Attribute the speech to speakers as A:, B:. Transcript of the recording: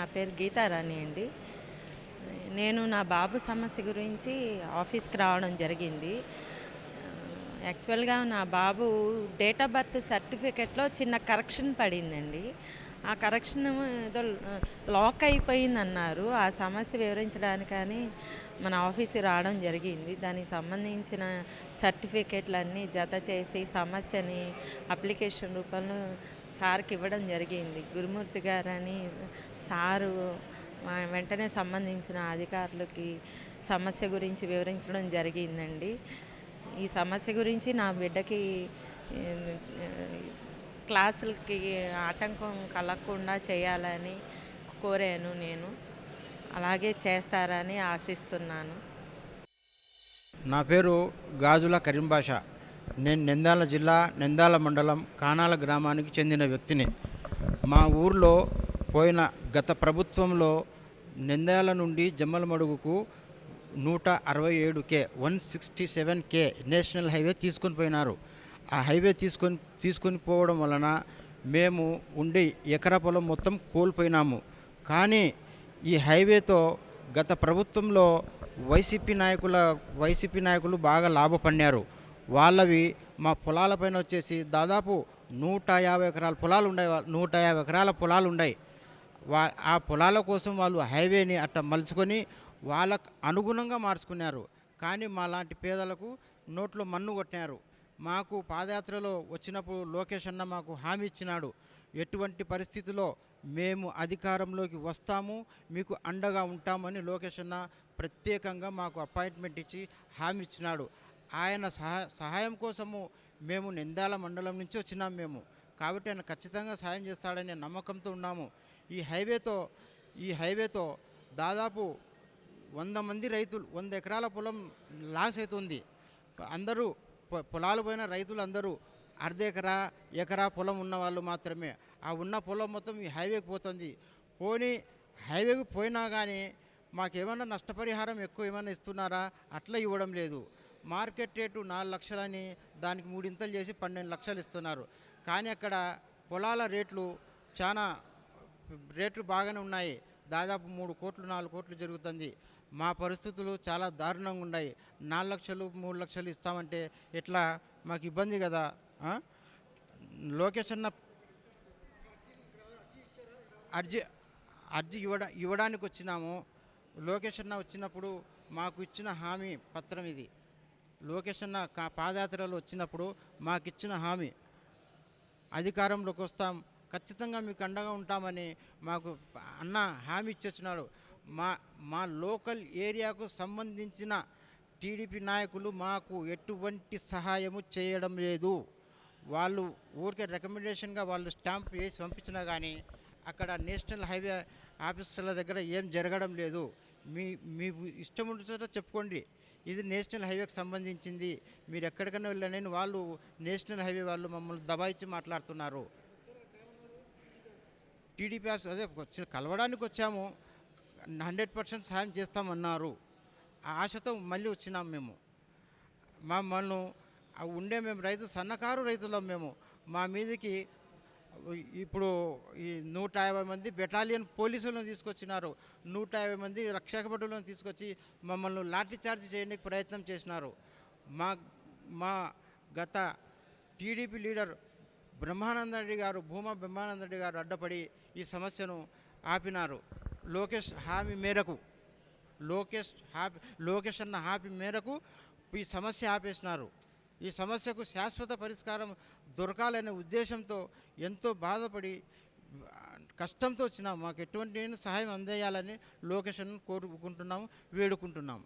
A: నా పేరు గీతారాణి అండి. నేను నా బాబు సమస్య గురించి ఆఫీస్కి రావడం జరిగింది. యాక్చువల్గా నా బాబు డేట్ ఆఫ్ బర్త్ సర్టిఫికెట్లో చిన్న కరెక్షన్ పడిందండి. ఆ కరెక్షన్ ఏదో లాక్ అయిపోయిందన్నారు. ఆ సమస్య వివరించడానికని మన ఆఫీస్కి రావడం జరిగింది. దానికి సంబంధించిన సర్టిఫికెట్లన్నీ జత చేసి సమస్యని అప్లికేషన్ రూపంలో సార్కి ఇవ్వడం జరిగింది. గురుమూర్తి గారని సారు వెంటనే సంబంధించిన అధికారులకి సమస్య గురించి వివరించడం జరిగిందండి. ఈ సమస్య గురించి నా బిడ్డకి క్లాసులకి ఆటంకం కలగకుండా చేయాలని కోరాను నేను. అలాగే చేస్తారని ఆశిస్తున్నాను.
B: నా పేరు గాజుల కరీంబాషా నేను నిందాల జిల్లా నిందాల మండలం కానాల గ్రామానికి చెందిన వ్యక్తిని. మా ఊర్లో పోయిన గత ప్రభుత్వంలో నెందాల నుండి జమ్మలమడుగుకు నూట అరవై ఏడు K one sixty seven K national highway తీసుకొని పోయినారు. ఆ హైవే తీసుకొని తీసుకొని పోవడం వలన మేము ఉండే ఎకరా పొలం మొత్తం కోల్పోయినాము. కానీ ఈ హైవేతో గత ప్రభుత్వంలో వైసీపీ నాయకుల వైసీపీ నాయకులు బాగా లాభపడినారు. వాళ్ళవి మా పొలాలపైన వచ్చేసి దాదాపు నూట యాభై ఎకరాల పొలాలు ఉన్నాయి నూట యాభై ఎకరాల పొలాలు ఉన్నాయి వా ఆ పొలాల కోసం వాళ్ళు హైవేని అట్ట మలుచుకొని వాళ్ళకు అనుగుణంగా మార్చుకున్నారు. కానీ మా లాంటి పేదలకు నోట్లో మన్ను కొట్టినారు. మాకు పాదయాత్రలో వచ్చినప్పుడు లోకేష్ అన్న మాకు హామీ ఇచ్చినాడు. ఎటువంటి పరిస్థితిలో మేము అధికారంలోకి వస్తాము మీకు అండగా ఉంటామని లోకేష్ అన్న ప్రత్యేకంగా మాకు అపాయింట్మెంట్ ఇచ్చి హామీ ఇచ్చినాడు. ఆయన సహా సహాయం కోసము మేము నిందాల మండలం నుంచి వచ్చినాం మేము. కాబట్టి ఆయన ఖచ్చితంగా సహాయం చేస్తాడనే నమ్మకంతో ఉన్నాము. ఈ హైవేతో ఈ హైవేతో దాదాపు వంద మంది రైతులు వంద ఎకరాల పొలం లాస్ అవుతుంది అందరూ పొ- పొలాలు పోయిన రైతులు అందరూ అర్ధ ఎకరా ఎకరా పొలం ఉన్న వాళ్ళు మాత్రమే. ఆ ఉన్న పొలం మొత్తం ఈ హైవేకి పోతుంది. పోనీ హైవేకి పోయినా కానీ మాకేమన్నా నష్టపరిహారం ఎక్కువ ఏమైనా ఇస్తున్నారా? అట్లా ఇవ్వడం లేదు. మార్కెట్ రేటు నాలుగు లక్షలని దానికి మూడింతలు చేసి పన్నెండు లక్షలు ఇస్తున్నారు. కానీ అక్కడ పొలాల రేట్లు చాలా రేట్లు బాగానే ఉన్నాయి. దాదాపు మూడు కోట్లు నాలుగు కోట్లు జరుగుతుంది. మా పరిస్థితులు చాలా దారుణంగా ఉన్నాయి. నాలుగు లక్షలు మూడు లక్షలు ఇస్తామంటే ఎట్లా? మాకు ఇబ్బంది కదా? ఆ? లోకేష్ అన్న అర్జీ అర్జీ ఇవ్వడా ఇవ్వడానికి వచ్చినాము. లోకేష్ అన్న వచ్చినప్పుడు మాకు ఇచ్చిన హామీ పత్రం ఇది. లోకేష్ అన్న పాదయాత్రలు పాదయాత్రలో వచ్చినప్పుడు మాకు ఇచ్చిన హామీ. అధికారంలోకి వస్తాం. ఖచ్చితంగా మీకు అండగా ఉంటామని మాకు అన్న హామీ ఇచ్చేస్తున్నాడు మా మా లోకల్ ఏరియాకు సంబంధించిన టీడీపీ నాయకులు మాకు ఎటువంటి సహాయము చేయడం లేదు. వాళ్ళు ఊరికే రికమెండేషన్గా వాళ్ళు స్టాంప్ వేసి పంపించినా కానీ అక్కడ నేషనల్ హైవే ఆఫీసర్ల దగ్గర ఏం జరగడం లేదు. మీ మీ ఇష్టం ఉంటుందో చెప్పుకోండి. ఇది నేషనల్ హైవేకి సంబంధించింది. మీరు ఎక్కడికైనా వెళ్ళలేని వాళ్ళు నేషనల్ హైవే వాళ్ళు మమ్మల్ని దబాయించి మాట్లాడుతున్నారు. టీడీపీ ఆఫీస్ అదే కలవడానికి వచ్చాము. హండ్రెడ్ పర్సెంట్ సహాయం చేస్తామన్నారు. ఆ ఆశతో మళ్ళీ వచ్చినాం మేము. మమ్మల్ని ఉండే మేము రైతు సన్నకారు రైతులం మేము. మా మీదకి ఇప్పుడు ఈ నూట యాభై మంది బెటాలియన్ పోలీసులను తీసుకొచ్చినారు. నూట యాభై మంది రక్షక భటులను తీసుకొచ్చి మమ్మల్ని లాఠీ చార్జ్ చేయడానికి ప్రయత్నం చేసినారు. మా మా గత టీడీపీ లీడర్ బ్రహ్మానంద రెడ్డి గారు భూమా బ్రహ్మానంద రెడ్డి గారు అడ్డపడి ఈ సమస్యను ఆపినారు. లోకేష్ హామీ మేరకు లోకేష్ హాపీ లోకేష్ అన్న హామీ మేరకు ఈ సమస్య ఆపేసినారు. ఈ సమస్యకు శాశ్వత పరిష్కారం దొరకాలనే ఉద్దేశంతో ఎంతో బాధపడి కష్టంతో వచ్చినాం మాకు ఎటువంటి సహాయం అందేయాలని లోకేషన్ కోరుకుంటున్నాము వేడుకుంటున్నాము.